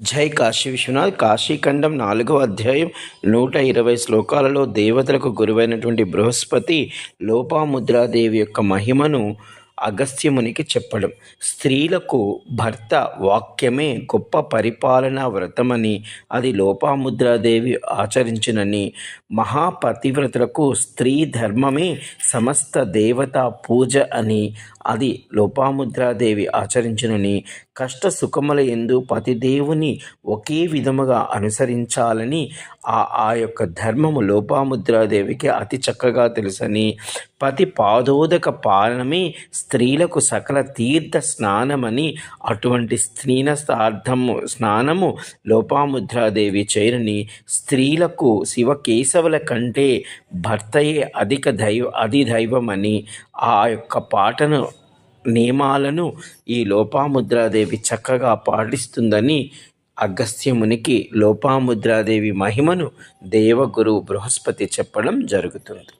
జై కాశీ విశ్వనాథ్. కాశీఖండం నాలుగవ అధ్యాయం నూట ఇరవై శ్లోకాలలో దేవతలకు గురువైనటువంటి బృహస్పతి లోపాముద్రాదేవి యొక్క మహిమను అగస్త్యమునికి చెప్పడం. స్త్రీలకు భర్త వాక్యమే గొప్ప పరిపాలనా వ్రతమని అది లోపాముద్రాదేవి ఆచరించినని. మహాపతివ్రతలకు స్త్రీ ధర్మమే సమస్త దేవతా పూజ అని అది లోపాముద్రాదేవి ఆచరించునని. కష్ట సుఖముల ఎందు పతిదేవుని ఒకే విధముగా అనుసరించాలని ఆ యొక్క ధర్మము లోపాముద్రాదేవికి అతి చక్కగా తెలుసని పతి పాదోదక పాలనమే స్త్రీలకు సకల తీర్థ స్నానమని అటువంటి స్త్రీన స్థార్థము స్నానము లోపాముద్రాదేవి చేరని స్త్రీలకు శివకేశవుల కంటే భర్తయే అధిక దైవ అధిదైవమని ఆ యొక్క పాటను నియమాలను ఈ లోపాముద్రాదేవి చక్కగా పాటిస్తుందని అగస్త్యమునికి లోపాముద్రాదేవి మహిమను దేవగురు బృహస్పతి చెప్పడం జరుగుతుంది.